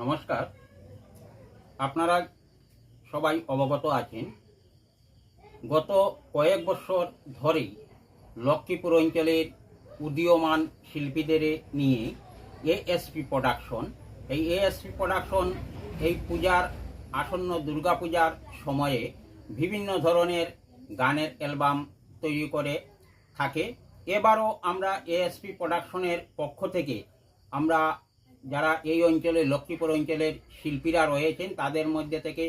নমস্কার। আপনারা সবাই অবগত আছেন, গত কয়েক বছর ধরেই লক্ষ্মীপুর অঞ্চলের উদীয়মান শিল্পীদের নিয়ে এএসপি প্রোডাকশন, এই এএসপি প্রোডাকশন, এই পূজার আসন্ন দুর্গাপূজার সময়ে বিভিন্ন ধরনের গানের অ্যালবাম তৈরি করে থাকে। এবারও আমরা এএসপি প্রোডাকশনের পক্ষ থেকে আমরা যারা এই অঞ্চলে, লক্ষ্মীপুর অঞ্চলের শিল্পীরা রয়েছেন, তাদের মধ্যে থেকে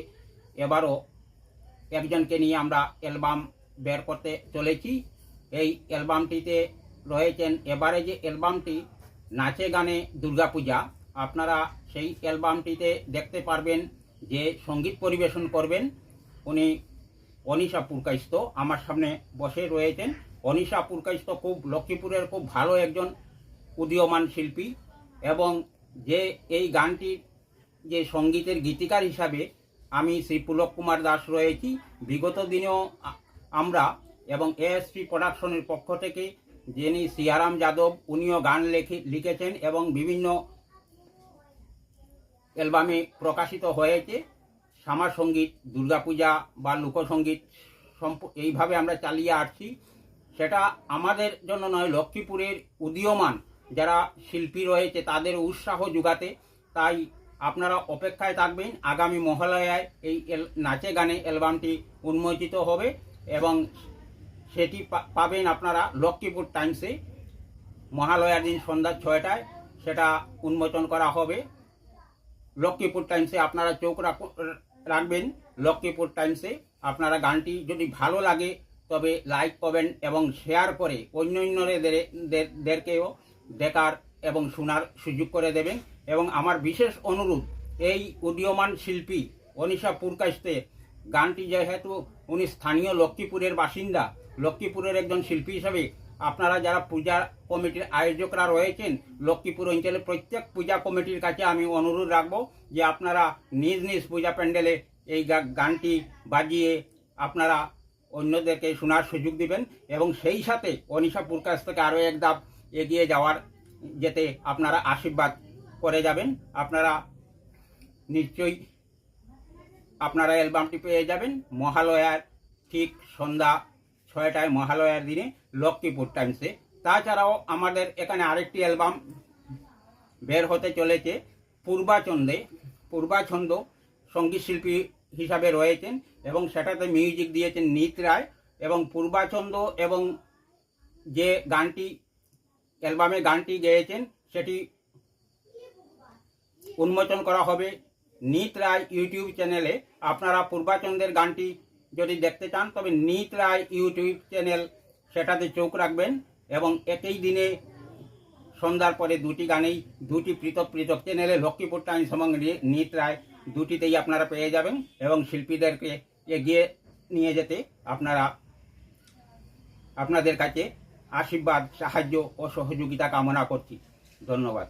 এবারও একজনকে নিয়ে আমরা অ্যালবাম বের করতে চলেছি। এই অ্যালবামটিতে রয়েছেন, এবারে যে অ্যালবামটি নাচে গানে দুর্গাপূজা, আপনারা সেই অ্যালবামটিতে দেখতে পারবেন যে সংগীত পরিবেশন করবেন। উনি অনিশা পুরকাইস্ত আমার সামনে বসে রয়েছেন। অনিশা পুরকাইস্ত খুব, লক্ষ্মীপুরের খুব ভালো একজন উদীয়মান শিল্পী এবং যে এই গানটির যে সঙ্গীতের গীতিকার হিসাবে আমি শ্রী পুলক কুমার দাস রয়েছি। বিগত দিনেও আমরা এবং এএসপি প্রোডাকশনের পক্ষ থেকে যিনি সিয়ারাম যাদব, উনিও গান লেখে, লিখেছেন এবং বিভিন্ন অ্যালবামে প্রকাশিত হয়েছে। শ্যামা সংগীত, দুর্গাপূজা বা লোকসঙ্গীত সম্প- এইভাবে আমরা চালিয়ে আসছি। সেটা আমাদের জন্য নয়, লক্ষ্মীপুরের উদীয়মান যারা শিল্পী রয়েছে, তাদের উৎসাহ যোগাতে। তাই আপনারা অপেক্ষায় থাকবেন। আগামী মহালয়ায় এই নাচে গানে অ্যালবামটি উন্মোচিত হবে এবং সেটি পাবেন আপনারা লক্ষ্মীপুর টাইমসে। মহালয়ার দিন সন্ধ্যা ছয়টায় সেটা উন্মোচন করা হবে। লক্ষ্মীপুর টাইমসে আপনারা চোখ রাখু- রাখবেন। লক্ষ্মীপুর টাইমসে আপনারা গানটি যদি ভালো লাগে তবে লাইক করবেন এবং শেয়ার করে অন্য অন্যদেরকেও দেখার এবং শোনার সুযোগ করে দেবেন এবং আমার বিশেষ অনুরোধ, এই উদীয়মান শিল্পী অনিশা পুরকাস্তে গানটি যেহেতু উনি স্থানীয় লক্ষ্মীপুরের বাসিন্দা, লক্ষ্মীপুরের একজন শিল্পী হিসাবে আপনারা যারা পূজা কমিটির আয়োজকরা রয়েছেন, লক্ষ্মীপুর অঞ্চলের প্রত্যেক পূজা কমিটির কাছে আমি অনুরোধ রাখব যে আপনারা নিজ নিজ পূজা প্যান্ডেলে এই গানটি বাজিয়ে আপনারা অন্যদেরকে শোনার সুযোগ দিবেন। এবং সেই সাথে অনিশাপুর পুরকাশ থেকে আরও এক ধাপ এগিয়ে যাওয়ার যেতে আপনারা আশীর্বাদ করে যাবেন। আপনারা নিশ্চয়ই আপনারা অ্যালবামটি পেয়ে যাবেন। মহালয়ার ঠিক সন্ধ্যা ছয়টায় মহালয়ার দিনে লক্ষ্মীপুর টাইমসে। তাছাড়াও আমাদের এখানে আরেকটি অ্যালবাম বের হতে চলেছে, পূর্বাচন্দে। পূর্বাছন্দ সংগীত শিল্পী হিসাবে রয়েছেন এবং সেটাতে মিউজিক দিয়েছেন নিত রায় এবং পূর্বাচন্দ এবং যে গানটি অ্যালবামে গানটি গেয়েছেন, সেটি উন্মোচন করা হবে নিত রায় ইউটিউব চ্যানেলে। আপনারা পূর্বাচন্দের গানটি যদি দেখতে চান, তবে নিত রায় ইউটিউব চ্যানেল সেটাতে চোখ রাখবেন এবং একই দিনে সন্ধ্যার পরে দুটি গানেই, দুটি পৃথক পৃথক চ্যানেলে লক্ষ্মীপুর টাইমস এবং নিত রায় দুটিতেই আপনারা পেয়ে যাবেন এবং শিল্পীদেরকে এগিয়ে নিয়ে যেতে আপনারা, আপনাদের কাছে আশীর্বাদ সাহায্য ও সহযোগিতা কামনা করছি। ধন্যবাদ।